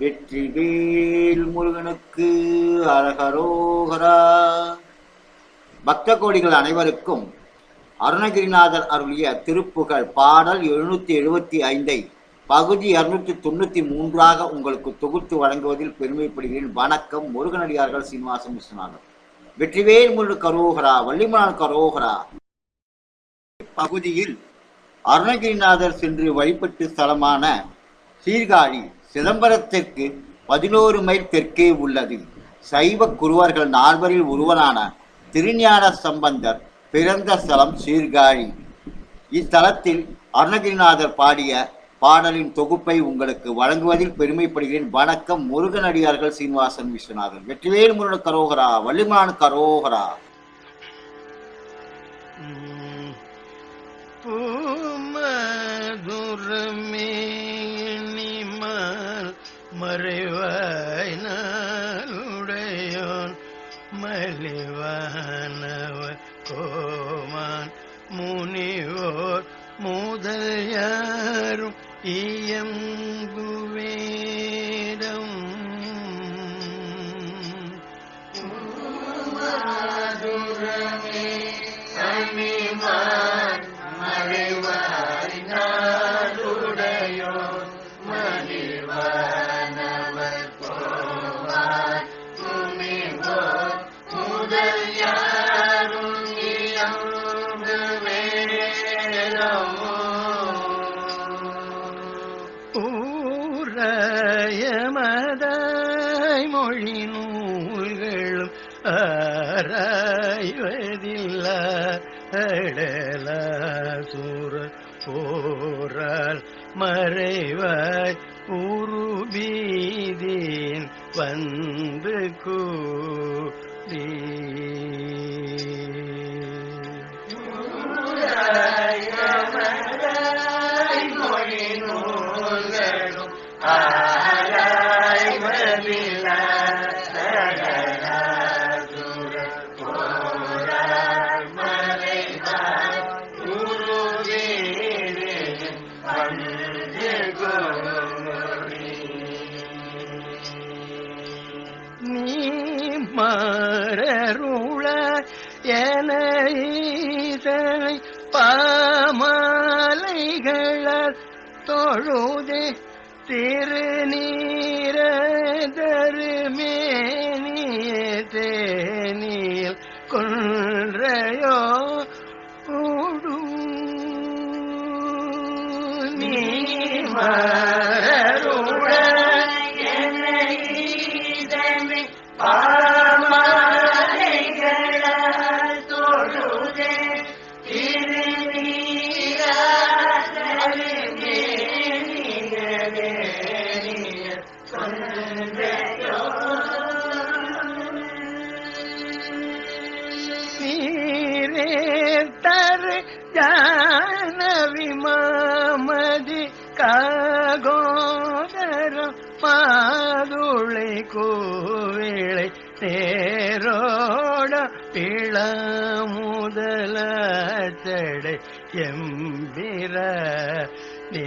வெற்றிவேல் முருகனுக்கு அரகரோகரா. பக்த கோடிகள் அனைவருக்கும் அருணகிரிநாதர் அருளிய திருப்புகழ் பாடல் எழுநூத்தி எழுபத்தி ஐந்தை பகுதி இருநூத்தி தொண்ணூத்தி மூன்றாக உங்களுக்கு தொகுத்து வழங்குவதில் பெருமைப்படுகிறேன். வணக்கம் முருகனடியார்கள் சீனிவாசன் விஸ்வநாதன். வெற்றிவேல் முருகன் கரோகரா வள்ளிமலான் கரோகரா. பகுதியில் அருணகிரிநாதர் சென்று வழிபட்டு ஸ்தலமான சீர்காழி சிதம்பரத்திற்கு பதினோரு மைல் தெற்கே உள்ளது. சைவ குருவர்கள் நால்வரில் ஒருவரான திருஞான சம்பந்தர் பிறந்த ஸ்தலம் சீர்காழி. இத்தலத்தில் அருணகிரிநாதர் பாடிய பாடலின் தொகுப்பை உங்களுக்கு வழங்குவதில் பெருமைப்படுகிறேன். வணக்கம் முருகனடியார்கள் சீனிவாசன் விஸ்வநாதன். வெற்றிவேல் முருகன் கரோகரா வள்ளிமான் கரோகரா. பூமதுரமே நிமல் மறைவாய் நாளுடையோன் மலிவானவர் கோமான் முனிவோர் முதல் யாரும் இயங்குவே மொழி நூல்களும் ஆராய்வதில்ல அடலாசுர போரால் மறைவாய் உருபீதேன் வந்து கூ என ஈசனை தொழுதே திருநீர தேனில் கொன்றையோ கூடும். நீ ஜானவி மாமதி காகோதரம் மாதுளை கோவிளை தேரோட பிள முதல செடை எம்பிர நே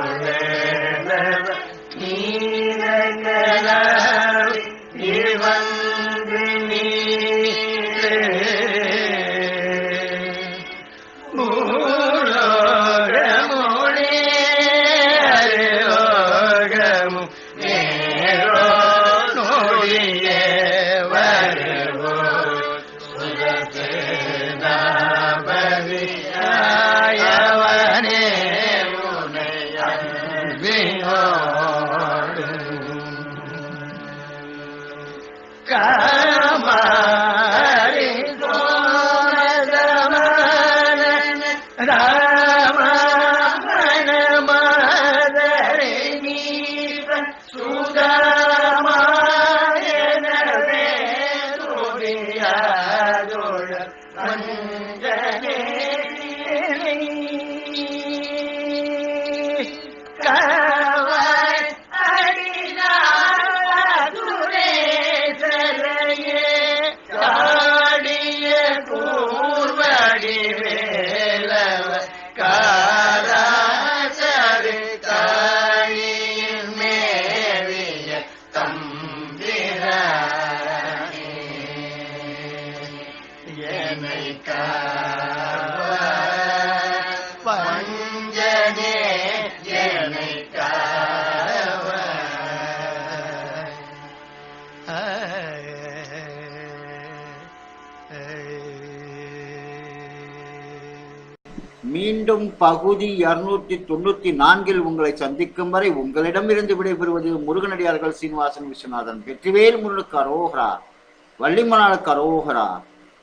का மீண்டும் பகுதி இருநூற்றி தொண்ணூத்தி நான்கில் உங்களை சந்திக்கும் வரை உங்களிடமிருந்து விடைபெறுவது முருகனடியார்கள் சீனிவாசன் விஸ்வநாதன். வெற்றிவேல் முருகனுக்கு அரோகரா வள்ளிமனாளுக்கு அரோகரா.